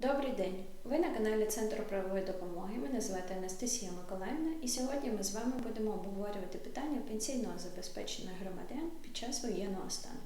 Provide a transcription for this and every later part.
Добрий день! Ви на каналі Центру правової допомоги. Мене звати Анастасія Миколаївна, і сьогодні ми з вами будемо обговорювати питання пенсійного забезпечення громадян під час воєнного стану.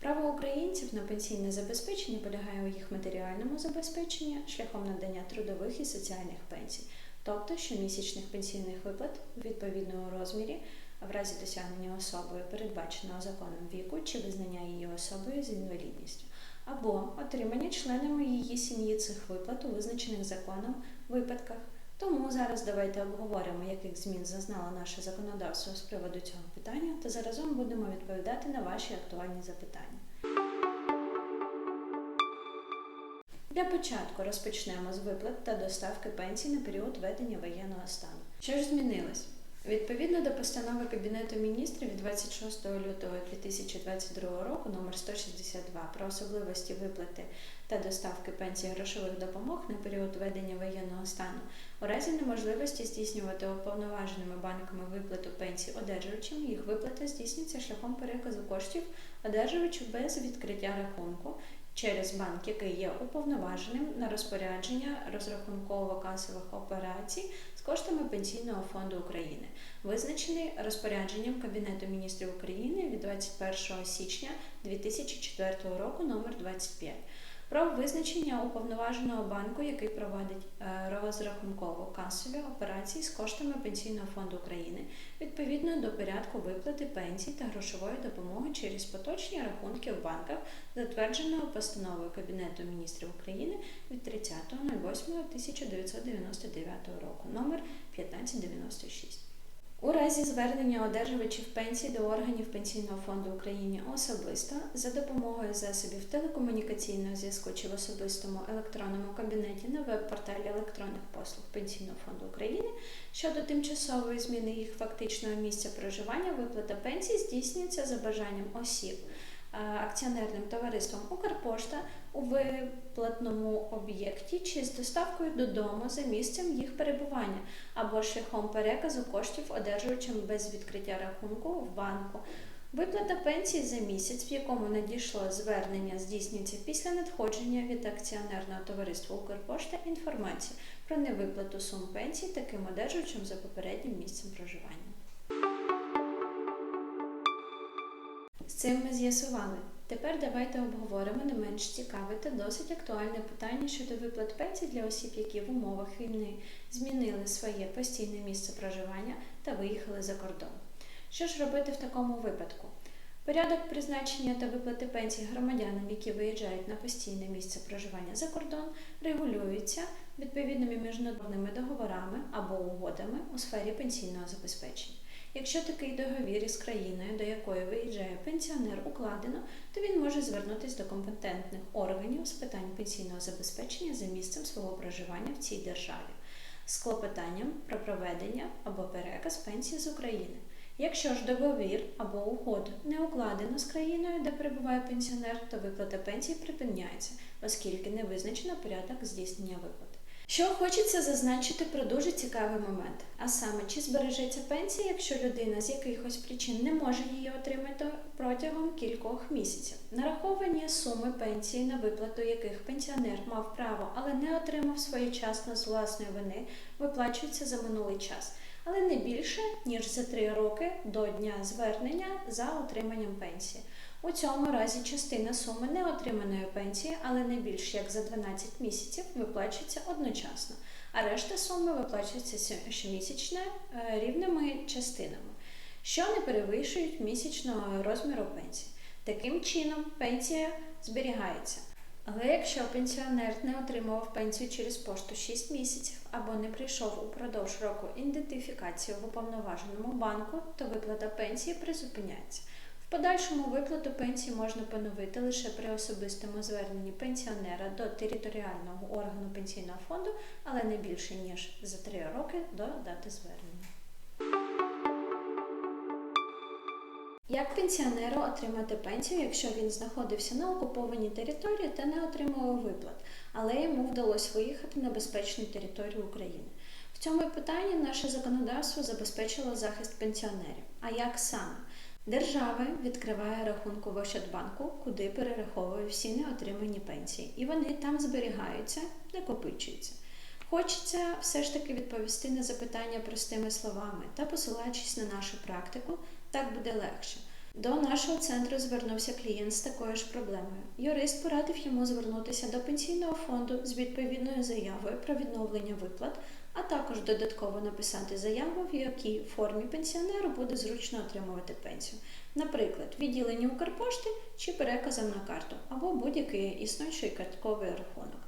Право українців на пенсійне забезпечення полягає у їх матеріальному забезпеченні шляхом надання трудових і соціальних пенсій, тобто щомісячних пенсійних виплат у відповідному розмірі в разі досягнення особою передбаченого законом віку чи визнання її особою з інвалідністю або отримання членами її сім'ї цих виплат у визначених законом випадках. Тому зараз давайте обговоримо, яких змін зазнало наше законодавство з приводу цього питання, та заразом будемо відповідати на ваші актуальні запитання. Для початку розпочнемо з виплат та доставки пенсій на період ведення воєнного стану. Що ж змінилось? Відповідно до постанови Кабінету міністрів від 26 лютого 2022 року номер 162 про особливості виплати та доставки пенсій грошових допомог на період ведення воєнного стану, у разі неможливості здійснювати уповноваженими банками виплату пенсій одержувачам, їх виплата здійснюється шляхом переказу коштів одержувачу без відкриття рахунку через банк, який є уповноваженим на розпорядження розрахунково-касових операцій коштами Пенсійного фонду України, визначений розпорядженням Кабінету міністрів України від 21 січня 2004 року номер 25 про визначення уповноваженого банку, який проводить е, розрахунково-касові операції з коштами Пенсійного фонду України відповідно до порядку виплати пенсій та грошової допомоги через поточні рахунки в банках, затвердженого постановою Кабінету міністрів України від 30.08.1999 року номер 1596. У разі звернення одержувачів пенсій до органів Пенсійного фонду України особисто за допомогою засобів телекомунікаційного зв'язку чи в особистому електронному кабінеті на веб-порталі електронних послуг Пенсійного фонду України щодо тимчасової зміни їх фактичного місця проживання, виплата пенсій здійснюється за бажанням осіб. Е, Акціонерним товариством Укрпошта у виплатному об'єкті чи з доставкою додому за місцем їх перебування або шляхом переказу коштів одержувачам без відкриття рахунку в банку. Виплата пенсії за місяць, в якому надійшло звернення, здійснюється після надходження від акціонерного товариства Укрпошта інформації про невиплату сум пенсій таким одержувачам за попереднім місцем проживання. З цим ми з'ясували. Тепер давайте обговоримо не менш цікаве та досить актуальне питання щодо виплат пенсій для осіб, які в умовах війни змінили своє постійне місце проживання та виїхали за кордон. Що ж робити в такому випадку? Порядок призначення та виплати пенсій громадянам, які виїжджають на постійне місце проживання за кордон, регулюється відповідними міжнародними договорами або угодами у сфері пенсійного забезпечення. Якщо такий договір із країною, до якої виїжджає пенсіонер, укладено, то він може звернутися до компетентних органів з питань пенсійного забезпечення за місцем свого проживання в цій державі з клопотанням про проведення або переказ пенсії з України. Якщо ж договір або угоду не укладено з країною, де перебуває пенсіонер, то виплата пенсії припиняється, оскільки не визначено порядок здійснення виплати. Що хочеться зазначити про дуже цікавий момент, а саме, чи збережеться пенсія, якщо людина з якихось причин не може її отримати протягом кількох місяців. Нараховані суми пенсії, на виплату яких пенсіонер мав право, але не отримав своєчасно з власної вини, виплачуються за минулий час, але не більше ніж за три роки до дня звернення за отриманням пенсії. У цьому разі частина суми неотриманої пенсії, але не більш як за 12 місяців, виплачується одночасно, а решта суми виплачується щомісячно е, рівними частинами, що не перевищують місячного розміру пенсії. Таким чином, пенсія зберігається. Але якщо пенсіонер не отримував пенсію через пошту 6 місяців або не прийшов упродовж року ідентифікації в уповноваженому банку, то виплата пенсії призупиняється. В подальшому виплату пенсії можна поновити лише при особистому зверненні пенсіонера до територіального органу пенсійного фонду, але не більше ніж за 3 роки до дати звернення. Як пенсіонеру отримати пенсію, якщо він знаходився на окупованій території та не отримував виплат, але йому вдалося виїхати на безпечну територію України? В цьому питанні наше законодавство забезпечило захист пенсіонерів. А як саме? Держава відкриває рахунку в Ощадбанку, куди перераховує всі неотримані пенсії, і вони там зберігаються, накопичуються. Хочеться все ж таки відповісти на запитання простими словами та посилаючись на нашу практику, так буде легше. До нашого центру звернувся клієнт з такою ж проблемою. Юрист порадив йому звернутися до пенсійного фонду з відповідною заявою про відновлення виплат, а також додатково написати заяву, в якій формі пенсіонеру буде зручно отримувати пенсію, наприклад, відділення Укрпошти чи переказом на карту або будь-який існуючий картковий рахунок.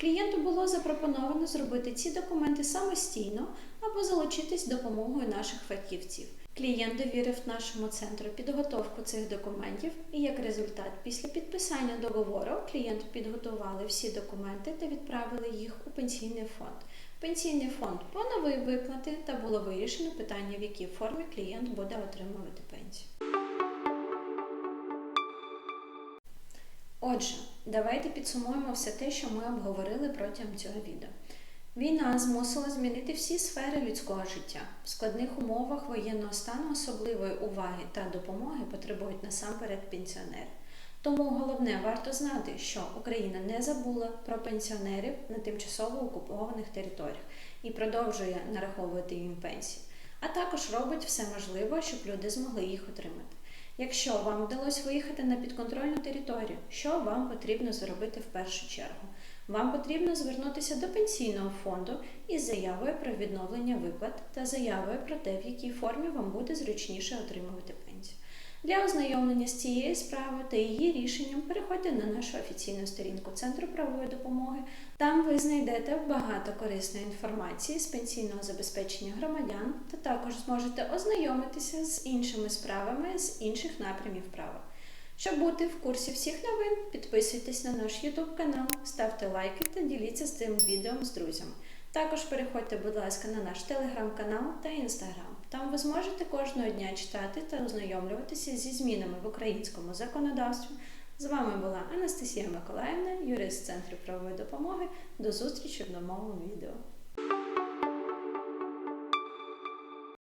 Клієнту було запропоновано зробити ці документи самостійно або залучитись допомогою наших фахівців. Клієнт довірив нашому центру підготовку цих документів, і як результат, після підписання договору клієнту підготували всі документи та відправили їх у пенсійний фонд. Пенсійний фонд поновив виплати та було вирішено питання, в якій формі клієнт буде отримувати пенсію. Отже, давайте підсумуємо все те, що ми обговорили протягом цього відео. Війна змусила змінити всі сфери людського життя. В складних умовах воєнного стану особливої уваги та допомоги потребують насамперед пенсіонери. Тому головне варто знати, що Україна не забула про пенсіонерів на тимчасово окупованих територіях і продовжує нараховувати їм пенсії, а також робить все можливе, щоб люди змогли їх отримати. Якщо вам вдалося виїхати на підконтрольну територію, що вам потрібно зробити в першу чергу? Вам потрібно звернутися до пенсійного фонду із заявою про відновлення виплат та заявою про те, в якій формі вам буде зручніше отримувати пенсію. Для ознайомлення з цією справою та її рішенням переходьте на нашу офіційну сторінку Центру правової допомоги. Там ви знайдете багато корисної інформації з пенсійного забезпечення громадян та також зможете ознайомитися з іншими справами з інших напрямів права. Щоб бути в курсі всіх новин, підписуйтесь на наш YouTube канал, ставте лайки та діліться з цим відео з друзями. Також переходьте, будь ласка, на наш телеграм-канал та інстаграм. Там ви зможете кожного дня читати та ознайомлюватися зі змінами в українському законодавстві. З вами була Анастасія Миколаївна, юрист Центру правової допомоги. До зустрічі в новому відео.